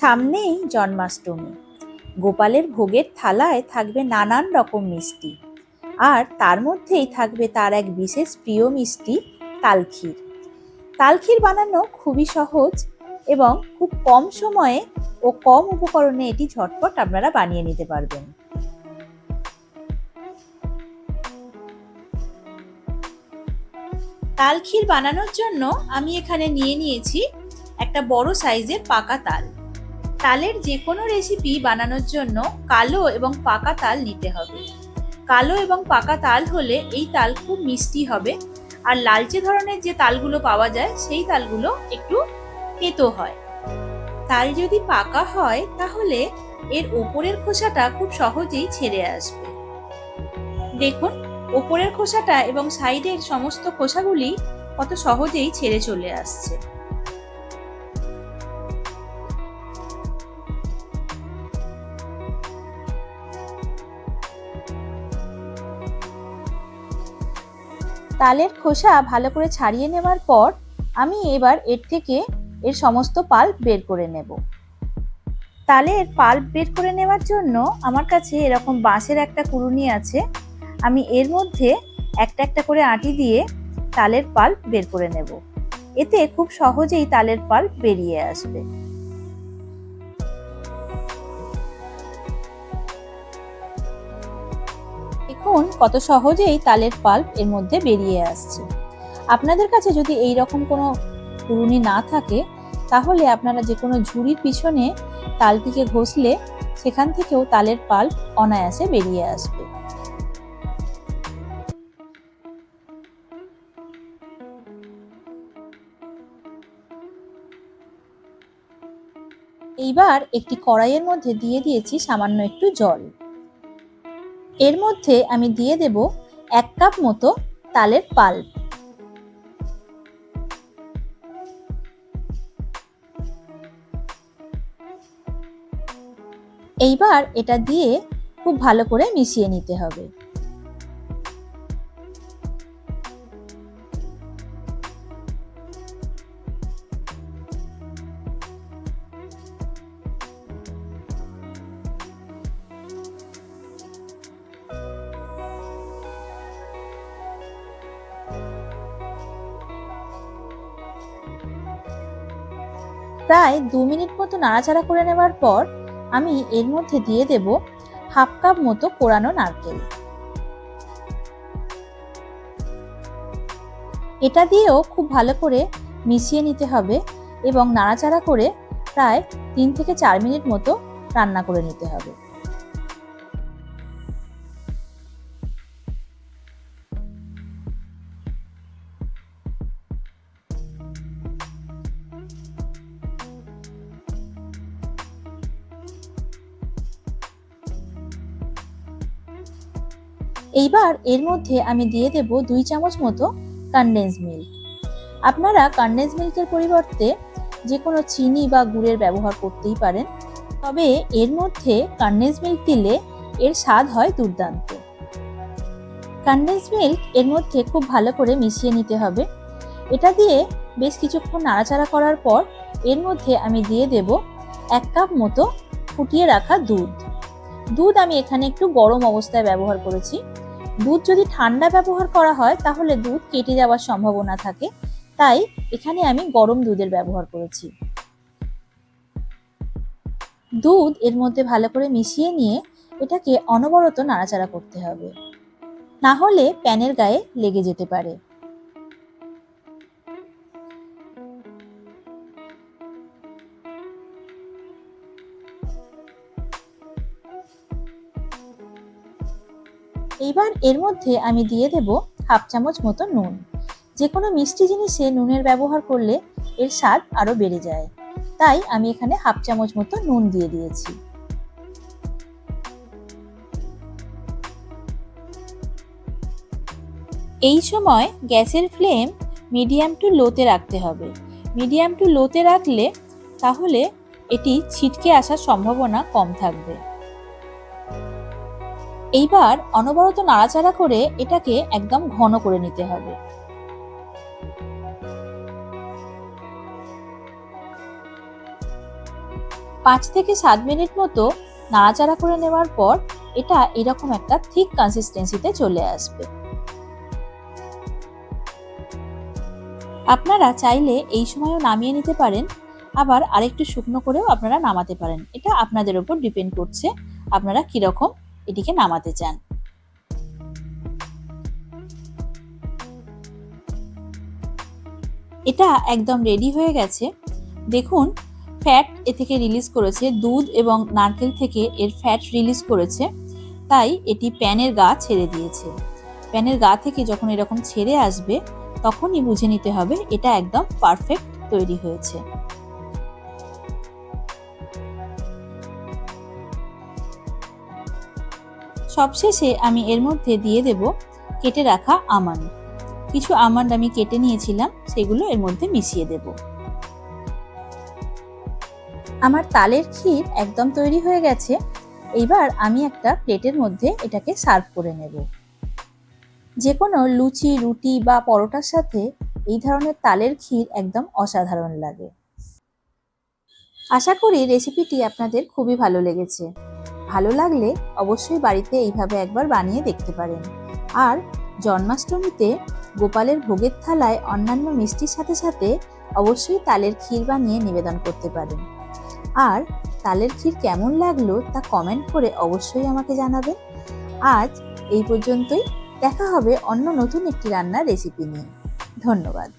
সামনেই জন্মাষ্টমী। গোপালের ভোগের থালায় থাকবে নানান রকম মিষ্টি। আর তার মধ্যেই থাকবে তার এক বিশেষ প্রিয় মিষ্টি তালক্ষীর তালক্ষীর বানানো খুবই সহজ এবং খুব কম সময়ে ও কম উপকরণে এটি ঝটপট আপনারা বানিয়ে নিতে পারবেন। তাল ক্ষীর বানানোর জন্য আমি এখানে নিয়ে নিয়েছি একটা বড় সাইজের পাকা তাল। তালের যে কোনো রেসিপি বানানোর জন্য কালো এবং পাকা তাল নিতে হবে। কালো এবং পাকা তাল হলে এই তাল খুব মিষ্টি হবে আর লালচে ধরনের যে তালগুলো পাওয়া যায়, সেই তালগুলো একটু তেতো হয়। তাল যদি পাকা হয়, তাহলে এর ওপরের খোসাটা খুব সহজেই ছেড়ে আসবে। দেখুন, ওপরের খোসাটা এবং সাইডের সমস্ত খোসাগুলি কত সহজেই ছেড়ে চলে আসছে। তালের খোসা ভালো করে ছাড়িয়ে নেওয়ার পর আমি এবার এর থেকে এর সমস্ত পাল্প বের করে নেব। তালের পাল্প বের করে নেওয়ার জন্য আমার কাছে এরকম বাঁশের একটা কুড়ুনি আছে। আমি এর মধ্যে একটা একটা করে আটি দিয়ে তালের পাল্প বের করে নেব। এতে খুব সহজেই তালের পাল্প বেরিয়ে আসবে। দেখুন কত সহজেই তালের পাল্প এর মধ্যে বেরিয়ে আসছে। আপনাদের কাছে যদি এই রকম কোনো কুড়ুনি না থাকে, তাহলে আপনারা যে কোনো ঝুড়ির পিছনে তালটিকে ঘষলে সেখান থেকেও তালের পাল্প অনায়াসে বেরিয়ে আসবে। এইবার একটি কড়াইয়ের মধ্যে দিয়ে দিয়েছি সামান্য একটু জল। এর মধ্যে আমি দিয়ে দেব এক কাপ মতো তালের পাল্প এইবার এটা দিয়ে খুব ভালো করে মিশিয়ে নিতে হবে। প্রায় দু মিনিট মতো নাড়াচাড়া করে নেওয়ার পর আমি এর মধ্যে দিয়ে দেব হাফ কাপ মতো কোরানো নারকেল। এটা দিয়েও খুব ভালো করে মিশিয়ে নিতে হবে এবং নাড়াচাড়া করে প্রায় তিন থেকে চার মিনিট মতো রান্না করে নিতে হবে। এইবার এর মধ্যে আমি দিয়ে দেব দুই চামচ মতো কনডেন্স মিল্ক আপনারা কনডেন্স মিল্কের পরিবর্তে যে কোনো চিনি বা গুড়ের ব্যবহার করতেই পারেন। তবে এর মধ্যে কনডেন্স মিল্ক দিলে এর স্বাদ হয় দুর্দান্ত। কনডেন্স মিল্ক এর মধ্যে খুব ভালো করে মিশিয়ে নিতে হবে। এটা দিয়ে বেশ কিছুক্ষণ নাড়াচাড়া করার পর এর মধ্যে আমি দিয়ে দেব এক কাপ মতো ফুটিয়ে রাখা দুধ। দুধ আমি এখানে একটু গরম অবস্থায় ব্যবহার করেছি। দুধ যদি ঠান্ডা ব্যবহার করা হয়, তাহলে দুধ কেটে যাওয়ার সম্ভাবনা থাকে। তাই এখানে আমি গরম দুধের ব্যবহার করেছি। দুধ এর মধ্যে ভালো করে মিশিয়ে নিয়ে এটাকে অনবরত নাড়াচাড়া করতে হবে। না হলে প্যানের গায়ে লেগে যেতে পারে। এইবার এর মধ্যে আমি দিয়ে দেব হাফ চামচ মতো নুন। যে কোনো মিষ্টি জিনিসে নুনের ব্যবহার করলে এর স্বাদ আরও বেড়ে যায়। তাই আমি এখানে হাফ চামচ মতো নুন দিয়ে দিয়েছি। এই সময় গ্যাসের ফ্লেম মিডিয়াম টু লোতে রাখতে হবে। মিডিয়াম টু লোতে রাখলে তাহলে এটি ছিটকে আসার সম্ভাবনা কম থাকবে। এইবার অনবরত নাড়াচাড়া করে এটাকে একদম ঘন করে নিতে হবে। পাঁচ থেকে সাত মিনিট মতো নাড়াচাড়া করে নেওয়ার পর এটা এরকম একটা থিক কনসিস্টেন্সিতে চলে আসবে। আপনারা চাইলে এই সময়ও নামিয়ে নিতে পারেন, আবার আরেকটু শুকনো করেও আপনারা নামাতে পারেন। এটা আপনাদের উপর ডিপেন্ড করছে আপনারা কীরকম এটিকে নামাতে চান। এটা একদম রেডি হয়ে গেছে। দেখুন ফ্যাট এ থেকে রিলিজ করেছে দুধ এবং নারকেল থেকে এর ফ্যাট রিলিজ করেছে। তাই এটি প্যানের গা ছেড়ে দিয়েছে। প্যানের গা থেকে যখন এরকম ছেড়ে আসবে, তখনই বুঝে নিতে হবে এটা একদম পারফেক্ট তৈরি হয়েছে। সবশেষে আমি এর মধ্যে দিয়ে দেব কেটে রাখা আমান্ড কিছু আমান্ড আমি কেটে নিয়েছিলাম, সেগুলো এর মধ্যে মিশিয়ে দেব। আমার তালের ক্ষীর একদম তৈরি হয়ে গেছে। এইবার আমি একটা প্লেটের মধ্যে এটাকে সার্ভ করে নেব। যে কোনো লুচি, রুটি বা পরোটার সাথে এই ধরনের তালের ক্ষীর একদম অসাধারণ লাগে। আশা করি রেসিপিটি আপনাদের খুবই ভালো লেগেছে। ভালো লাগলে অবশ্যই বাড়িতে এইভাবে একবার বানিয়ে দেখতে পারেন। আর জন্মাষ্টমীতে গোপালের ভোগের থালায় অন্যান্য মিষ্টির সাথে সাথে অবশ্যই তালের ক্ষীর বানিয়ে নিবেদন করতে পারেন। আর তালের ক্ষীর কেমন লাগল তা কমেন্ট করে অবশ্যই আমাকে জানাবেন। আজ এই পর্যন্তই। দেখা হবে অন্য নতুন একটি রান্নার রেসিপি নিয়ে। ধন্যবাদ।